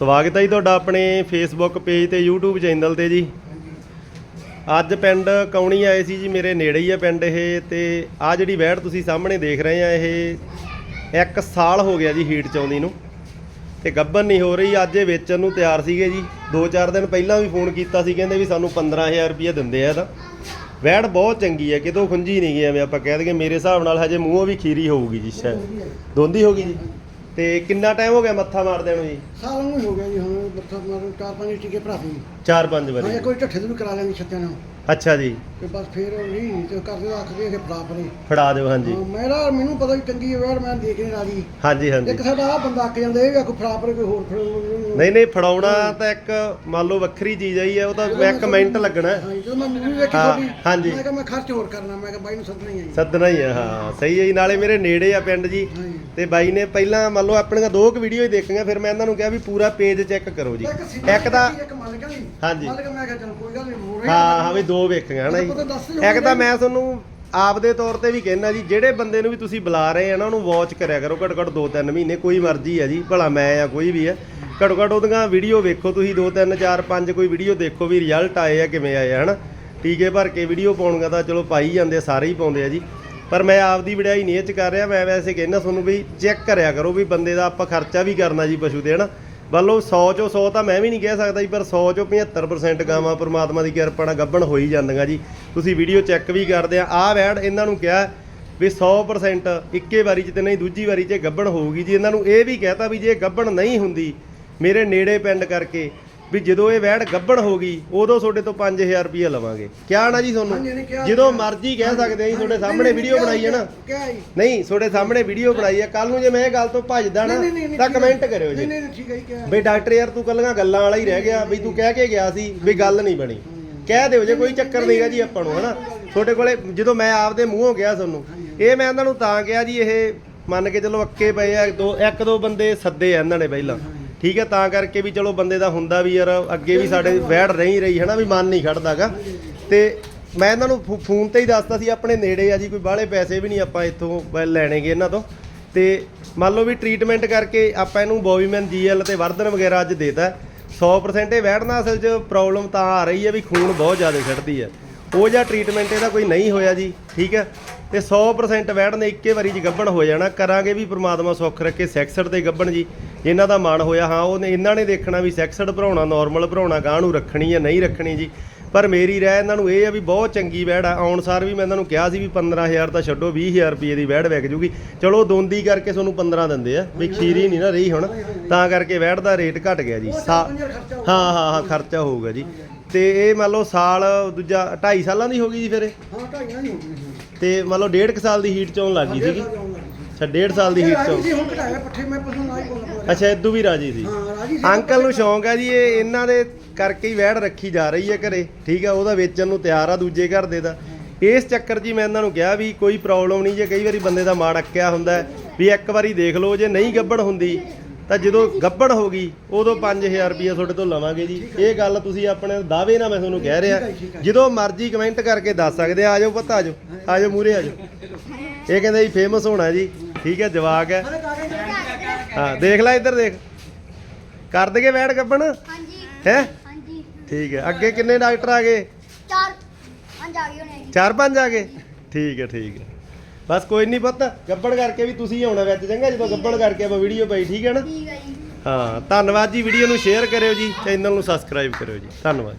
ਸਵਾਗਤ ਹੈ ਜੀ ਤੁਹਾਡਾ ਆਪਣੇ ਫੇਸਬੁੱਕ ਪੇਜ ਤੇ YouTube ਚੈਨਲ ਤੇ ਜੀ। ਅੱਜ ਪਿੰਡ ਕੌਣੀ ਆਏ ਸੀ ਜੀ, ਮੇਰੇ ਨੇੜੇ ਹੀ ਆ ਪਿੰਡ ਇਹ ਤੇ ਆ ਜਿਹੜੀ ਵੈੜ ਤੁਸੀਂ ਸਾਹਮਣੇ ਦੇਖ ਰਹੇ ਆ, ਇਹ ਇੱਕ ਸਾਲ ਹੋ ਗਿਆ ਜੀ ਹੀਟ ਚੌਂਦੀ ਨੂੰ ਤੇ ਗੱਬਨ ਨਹੀਂ ਹੋ ਰਹੀ, ਅੱਜ ਇਹ ਵੇਚਣ ਨੂੰ ਤਿਆਰ ਸੀਗੇ ਜੀ। 2-4 ਦਿਨ ਪਹਿਲਾਂ ਵੀ ਫੋਨ ਕੀਤਾ ਸੀ, ਕਹਿੰਦੇ ਵੀ ਸਾਨੂੰ 15000 ਰੁਪਏ ਦਿੰਦੇ ਆ ਤਾਂ ਵੈੜ ਬਹੁਤ ਚੰਗੀ ਹੈ ਕਿਤੋਂ ਖੁੰਝੀ ਨਹੀਂ ਗਈ ਐਵੇਂ ਆਪਾਂ ਕਹਿ ਦਈਏ, ਮੇਰੇ ਹਿਸਾਬ ਨਾਲ ਹਜੇ ਮੂੰਹੋਂ ਵੀ ਖੀਰੀ ਹੋਊਗੀ ਜੀ ਸ਼ਾਇਦ। ਦੋਂਦੀ ਹੋਗੀ ਜੀ? ਤੇ ਕਿੰਨਾ ਟਾਈਮ ਹੋ ਗਿਆ ਮੱਥਾ ਮਾਰਦੇ ਨੂੰ ਜੀ? ਸਾਲ ਨੂੰ ਹੋ ਗਿਆ ਜੀ, ਹੁਣ ਬੱਥਾ ਮਾਰੂ ਚਾਰ ਪੰਜ ਟੀਕੇ ਭਰਾ ਸੀ। 4-5 ਹਾਂ ਵਾਰੀ ਕੋਈ ਢੱਠੇ ਤੋਂ ਵੀ ਕਰਾ ਲੈਣੀ ਛੱਤਿਆਂ ਨਾਲ ਅੱਛਾ ਜੀ। ਤੇ ਬਸ ਫੇਰ ਨਹੀਂ ਤੇ ਕਰਦੇ ਆਖਦੇ ਕਿ ਫੜਾ ਪਰੇ ਫੜਾ ਦਿਓ ਹਾਂਜੀ। ਹਾਂ, ਮੇਰਾ ਮੈਨੂੰ ਪਤਾ ਵੀ ਚੰਗੀ ਵੇੜ ਮੈਂ ਦੇਖ ਨਹੀਂ ਰਾਜੀ। ਹਾਂਜੀ ਹਾਂਜੀ। ਇੱਕ ਸਾਡਾ ਆ ਬੰਦਾ ਅੱਕ ਜਾਂਦਾ ਇਹ ਵੀ ਆਖੋ ਫੜਾ ਪਰੇ ਕੋਈ ਹੋਰ ਫੜਾ। ਨਹੀਂ ਨਹੀਂ ਫੜਾਉਣਾ ਤਾਂ ਇੱਕ ਮੰਨ ਲਓ ਵੱਖਰੀ ਚੀਜ਼ ਆਈ ਹੈ ਉਹ ਤਾਂ ਇੱਕ ਮਿੰਟ ਲੱਗਣਾ। ਹੈ। ਹਾਂ ਜਦੋਂ ਮੈਂ ਮੂਵੀ ਵੇਖੀ ਹਾਂ, ਤੁਹਾਡੀ ਹਾਂਜੀ। ਮੈਂ ਕਿਹਾ ਮੈਂ ਖਰਚ ਹੋਰ ਕਰਨਾ ਮੈਂ ਕਿਹਾ ਬਾਈ ਨੂੰ ਸੱਦਣਾ ਹੀ ਹੈ ਸੱਦਣਾ ਹੀ ਆ ਹਾਂ ਸਹੀ ਹੈ ਜੀ ਨਾਲੇ ਮੇਰੇ ਨੇੜੇ ਆ ਪਿੰਡ ਜੀ। ਹਾਂ ਜੀ। ਤੇ ਬਾਈ ਨੇ ਪਹਿਲਾਂ ਮੰਨ ਲਓ ਆਪਣੀਆਂ ਦੋ ਕੁ ਵੀਡੀਓ ਹੀ ਦੇਖੀਆਂ ਫਿਰ ਮੈਂ ਇਹਨਾਂ ਨੂੰ ਕਿਹਾ ਵੀ ਪੂਰਾ ਪੇਜ ਚੈੱਕ ਕਰੋ ਜੀ। ਇੱਕ ਇੱਕ ਤਾਂ ਇੱਕ ਨਹੀਂ ਹਾਂਜੀ। ਮਾਲਕ ਮੈਂ ਕਿਹਾ ਚਲ ਕੋਈ ਗੱਲ ਨਹੀਂ ਮੋੜ ਹਾਂ ਹਾਂ ਵੀ ਦੋ ਵੇਖੀਆਂ ਹਨਾ ਜੀ। ਇੱਕ ਤਾਂ ਮੈਂ ਤੁਹਾਨੂੰ ਆਪ ਦੇ ਤੌਰ ਤੇ ਵੀ ਕਹਿਣਾ ਜੀ ਜਿਹੜੇ ਬੰਦੇ ਨੂੰ ਵੀ ਤੁਸੀਂ ਬੁਲਾ ਰਹੇ ਆ ਨਾ ਉਹਨੂੰ ਵਾਚ ਕਰਿਆ ਕਰੋ ਘੱਟੋ ਘੱਟ 2-3 ਮਹੀਨੇ ਕੋਈ ਮਰਜ਼ੀ ਆ ਜੀ ਭਲਾ ਮੈਂ ਆ ਕੋਈ ਵੀ ਆ। ਘੱਟੋ ਘੱਟ ਉਹਦੀਆਂ ਵੀਡੀਓ ਵੇਖੋ ਤੁਸੀਂ 2-3 4 5 ਕੋਈ ਵੀਡੀਓ ਦੇਖੋ ਵੀ ਰਿਜ਼ਲਟ ਆਏ ਆ ਕਿਵੇਂ ਆਏ ਆ ਹਨਾ? ਟੀਕੇ ਭਰ ਕੇ ਵੀਡੀਓ ਪਾਉਣਗਾ ਤਾਂ ਚਲੋ ਪਾਈ ਜਾਂਦੇ ਸਾਰੇ ਹੀ ਪਾਉਂਦੇ ਆ ਜੀ। ਪਰ ਮੈਂ ਆਪ ਦੀ ਵਡਿਆਈ ਨਹੀਂ ਇਹ ਚ ਕਰ ਰਿਹਾ ਮੈਂ ਵੈਸੇ ਕਹਿੰਦਾ ਤੁਹਾਨੂੰ ਵੀ ਚੈੱਕ ਕਰਿਆ ਕਰੋ ਵੀ ਬੰਦੇ ਦਾ ਆਪਾਂ ਖਰਚਾ ਵੀ ਕਰਨਾ ਜੀ ਪਸ਼ੂ ਤੇ ਹਨਾ? ਵੱਲੋਂ 100 ਚੋਂ 100 ਤਾਂ ਮੈਂ ਵੀ ਨਹੀਂ ਕਹਿ ਸਕਦਾ ਜੀ, ਪਰ 100 ਚੋਂ 75% ਗਾਵਾਂ ਪ੍ਰਮਾਤਮਾ ਦੀ ਕਿਰਪਾ ਨਾਲ ਗੱਭਣ ਹੋਈ ਜਾਂਦੀਆਂ ਜੀ। ਤੁਸੀਂ ਵੀਡੀਓ ਚੈੱਕ ਵੀ ਕਰਦੇ ਆ। ਆਹ ਵੈੜ ਇਹਨਾਂ ਨੂੰ ਕਿਹਾ ਵੀ 100% ਇੱਕੇ ਵਾਰੀ ਚ ਤੇ ਨਹੀਂ, ਦੂਜੀ ਵਾਰੀ ਚ ਗੱਭਣ ਹੋਊਗੀ ਜੀ। ਇਹਨਾਂ ਨੂੰ ਇਹ ਵੀ ਕਹਿਤਾ ਵੀ ਜੇ ਗੱਭਣ ਨਹੀਂ ਹੁੰਦੀ, ਮੇਰੇ ਨੇੜੇ ਪਿੰਡ ਕਰਕੇ ਵੀ ਜਦੋਂ ਇਹ ਵੈੜ ਗੱਭਣ ਹੋ ਗਈ ਉਦੋਂ ਤੁਹਾਡੇ ਤੋਂ 5000 ਰੁਪਏ ਲਵਾਂਗੇ। ਕਿਹਾ ਨਾ ਜੀ ਤੁਹਾਨੂੰ। ਜਦੋਂ ਮਰਜ਼ੀ ਕਹਿ ਸਕਦੇ ਆ ਜੀ ਤੁਹਾਡੇ ਸਾਹਮਣੇ ਵੀਡੀਓ ਬਣਾਈ ਹੈ ਨਾ। ਨਹੀਂ ਤੁਹਾਡੇ ਸਾਹਮਣੇ ਵੀਡੀਓ ਬਣਾਈ ਹੈ। ਕੱਲ ਨੂੰ ਜੇ ਮੈਂ ਇਹ ਗੱਲ ਤੋਂ ਭੱਜਦਾ ਨਾ ਤਾਂ। ਕਮੈਂਟ ਕਰਿਓ ਜੀ। ਨਹੀਂ ਨਹੀਂ ਠੀਕ ਹੈ ਜੀ ਕਿਹਾ ਬਈ ਡਾਕਟਰ ਯਾਰ ਤੂੰ ਕੱਲੀਆਂ ਗੱਲਾਂ ਵਾਲਾ ਹੀ ਰਹਿ ਗਿਆ ਬਈ ਤੂੰ ਕਹਿ ਕੇ ਗਿਆ ਸੀ ਵੀ ਗੱਲ ਨਹੀਂ ਬਣੀ। ਕਹਿ ਦਿਓ ਜੇ ਕੋਈ ਚੱਕਰ ਨਹੀਂਗਾ ਜੀ ਆਪਾਂ ਨੂੰ ਹਨਾ? ਤੁਹਾਡੇ ਕੋਲੇ ਜਦੋਂ ਮੈਂ ਆਪਦੇ ਮੂੰਹੋਂ ਕਿਹਾ ਤੁਹਾਨੂੰ ਇਹ ਮੈਂ ਇਹਨਾਂ ਨੂੰ ਤਾਂ ਕਿਹਾ ਜੀ ਇਹ ਮੰਨ ਕੇ ਚਲੋ ਅੱਕੇ ਪਏ ਆ ਦੋ ਇੱਕ ਦੋ ਬੰਦੇ ਸੱਦੇ ਆ ਇਹਨਾਂ ਨੇ ਪਹਿਲਾਂ। ਠੀਕ ਹੈ, ਤਾਂ ਕਰਕੇ ਵੀ ਚਲੋ ਬੰਦੇ ਦਾ ਹੁੰਦਾ ਵੀ ਯਾਰ, ਅੱਗੇ ਵੀ ਸਾਡੇ ਵੈੜ ਰਹੀ ਰਹੀ, ਹਨਾ, ਵੀ ਮਨ ਨਹੀਂ ਖੜਦਾਗਾ। ਤੇ ਮੈਂ ਇਹਨਾਂ ਨੂੰ ਫੋ- ਫੋਨ ਤੇ ਹੀ ਦੱਸਦਾ ਸੀ, ਆਪਣੇ ਨੇੜੇ ਆ ਜੀ, ਕੋਈ ਬਾਹਲੇ ਪੈਸੇ ਵੀ ਨਹੀਂ ਆਪਾਂ ਇੱਥੋਂ ਬ- ਲੈਣੇਗੇ ਇਹਨਾਂ ਤੋਂ। ਤੇ ਮੰਨ ਲਓ ਵੀ ਟ੍ਰੀਟਮੈਂਟ ਕਰਕੇ ਆਪਾਂ ਇਹਨੂੰ ਬੋਵੀਮੈਨ ਜੀਐਲ ਤੇ ਵਰਧਨ ਵਗੈਰਾ ਅੱਜ ਦੇਤਾ। 100% ਇਹ ਵੈੜ ਅਸਲ 'ਚ ਪ੍ਰੋਬਲਮ ਤਾਂ ਆ ਰਹੀ ਹੈ ਵੀ ਖੂਨ ਬਹੁਤ ਜ਼ਿਆਦਾ ਖੜਦੀ ਹੈ। ਉਹ ਜਿਹਾ ਟ੍ਰੀਟਮੈਂਟ ਇਹਦਾ ਕੋਈ ਨਹੀਂ ਹੋਇਆ ਜੀ, ਠੀਕ ਹੈ। ਤੇ 100% ਵੈੜ ਨੇ ਇੱਕੇ ਵਾਰੀ 'ਚ ਗੱਭਣ ਹੋ ਜਾਣਾ। ਕਰਾਂਗੇ ਵੀ ਪ੍ਰਮਾਤਮਾ ਸੁੱਖ ਰੱਖੇ ਸੈਕਸਡ ਤੇ ਗੱਭਣ ਜੀ। ਇਹਨਾਂ ਦਾ ਮਨ ਹੋਇਆ ਹਾਂ ਉਹਨੇ ਇਹਨਾਂ ਨੇ ਦੇਖਣਾ ਵੀ ਸੈਕਸਡ ਭਰਾਉਣਾ ਨਾਰਮਲ ਭਰਾਉਣਾ ਗਾਂ ਨੂੰ ਰੱਖਣੀ ਹੈ ਨਹੀਂ ਰੱਖਣੀ ਜੀ। ਪਰ ਮੇਰੀ ਰਾਏ ਇਹਨਾਂ ਨੂੰ ਇਹ ਆ ਵੀ ਬਹੁਤ ਚੰਗੀ ਵੈੜ ਆ। ਆਉਣ ਸਾਰ ਵੀ ਮੈਂ ਇਹਨਾਂ ਨੂੰ ਕਿਹਾ ਸੀ ਵੀ 15000 ਤਾਂ ਛੱਡੋ 20000 ਰੁਪਏ ਦੀ ਵੈੜ ਵਿਕ ਜੂਗੀ। ਚਲੋ ਦੋਂਦੀ ਕਰਕੇ ਤੁਹਾਨੂੰ 15 ਦਿੰਦੇ ਆ ਵੀ ਖੀਰੀ ਨਹੀਂ ਨਾ ਰਹੀ ਹੁਣ। ਤਾਂ ਕਰਕੇ ਵੈੜ ਦਾ ਰੇਟ ਘਟ ਗਿਆ ਜੀ। ਹਾਂ ਹਾਂ ਹਾਂ ਖਰਚਾ ਹੋਊਗਾ ਜੀ। ਤੇ ਇਹ ਮੰਨ ਲਓ ਸਾਲ ਦੂਜਾ 2.5 ਸਾਲਾਂ ਦੀ ਹੋ ਗਈ ਜੀ ਫਿਰ ਇਹ? ਹਾਂ ਢਾਈਆਂ ਨਹੀਂ ਹੋ ਗਈਆਂ ਤੇ ਮੰਨ ਲਓ ਡੇਢ ਕੁ ਸਾਲ ਦੀ ਹੀਟ ਚ ਆਉਣ ਲੱਗ ਗਈ ਸੀਗੀ। ਅੱਛਾ ਡੇਢ ਸਾਲ ਦੀ ਹੀਟ ਚ ਆਉਣ- ਜੀ ਹੁਣ ਘਟਾਇਆ ਪੱਠੇ ਮੈਂ ਪਸ਼ੂ ਨਾ ਹੀ ਬੋਲਦਾ ਅੱਛਾ ਇਦੋਂ ਵੀ ਰਾਜੀ ਸੀ। ਹਾਂ ਰਾਜੀ ਸੀ। ਅੰਕਲ ਨੂੰ ਸ਼ੌਂਕ ਹੈ ਜੀ ਇਹ ਇਹਨਾਂ ਦੇ ਕਰਕੇ ਹੀ ਵੈੜ ਰੱਖੀ ਜਾ ਰਹੀ ਹੈ ਘਰੇ। ਠੀਕ ਹੈ ਉਹਦਾ ਵੇਚਣ ਨੂੰ ਤਿਆਰ ਆ ਦੂਜੇ ਘਰ ਦੇ ਦਾ। ਇਸ ਚੱਕਰ ਹੀ ਮੈਂ ਇਹਨਾਂ ਨੂੰ ਕਿਹਾ ਵੀ ਕੋਈ ਪ੍ਰੋਬਲਮ ਨਹੀਂ ਜੇ ਕਈ ਵਾਰੀ ਬੰਦੇ ਦਾ ਮਾੜ ਅੱਕਿਆ ਹੁੰਦਾ ਵੀ ਇੱਕ ਵਾਰੀ ਦੇਖ ਲਓ ਜੇ ਨਹੀਂ ਗੱਬੜ ਹੁੰਦੀ ਤਾਂ ਜਦੋਂ ਗੱਬੜ ਹੋ ਗਈ ਉਦੋਂ 5000 ਰੁਪਏ ਤੁਹਾਡੇ ਤੋਂ ਲਵਾਂਗੇ ਜੀ। ਇਹ ਗੱਲ ਤੁਸੀਂ ਆਪਣੇ ਦਾਅਵੇ ਨਾਲ ਮੈਂ ਤੁਹਾਨੂੰ ਕਹਿ ਰਿਹਾ। ਜਦੋਂ ਮਰਜ਼ੀ ਕਮੈਂਟ ਕਰਕੇ ਦੱਸ ਸਕਦੇ ਆ ਜਾਓ ਪਤਾ ਆ ਜਾਓ। ਆ ਜਾਓ ਮੂਰੇ ਆ ਜਾਓ। ਇਹ ਕਹਿੰਦੇ ਜੀ ਫੇਮਸ ਹੋਣਾ ਜੀ। ਠੀਕ ਹੈ ਜਵਾਕ ਹੈ। ਹਾਂ ਦੇਖ ਲੈ ਇੱਧਰ ਦੇਖ। ਕਰ ਦਗੇ ਵੈੜ ਗੱਬਣ ਹਾਂਜੀ। ਹੈ? ਹਾਂਜੀ। ਠੀਕ ਹੈ ਅੱਗੇ ਕਿੰਨੇ ਡਾਕਟਰ ਆ ਗਏ? ਚਾਰ ਪੰਜ ਆ ਗਏ ਹੋਣੇ ਚਾਰ ਪੰਜ ਆ ਗਏ? ਠੀਕ ਹੈ ਠੀਕ ਹੈ। ਬਸ ਕੋਈ ਨਹੀਂ ਪੁੱਤ ਗੱਬੜ ਕਰਕੇ ਵੀ ਤੁਸੀਂ ਆਉਣਾ ਵਿੱਚ ਚੰਗਾ ਜਦੋਂ ਗੱਬੜ ਕਰਕੇ ਆਪਾਂ ਵੀਡੀਓ ਪਾਈ ਠੀਕ ਹੈ ਨਾ? ਠੀਕ ਹੈ ਜੀ। ਹਾਂ ਧੰਨਵਾਦ ਜੀ ਵੀਡੀਓ ਨੂੰ ਸ਼ੇਅਰ ਕਰਿਓ ਜੀ ਚੈਨਲ ਨੂੰ ਸਬਸਕ੍ਰਾਈਬ ਕਰਿਓ ਜੀ। ਧੰਨਵਾਦ।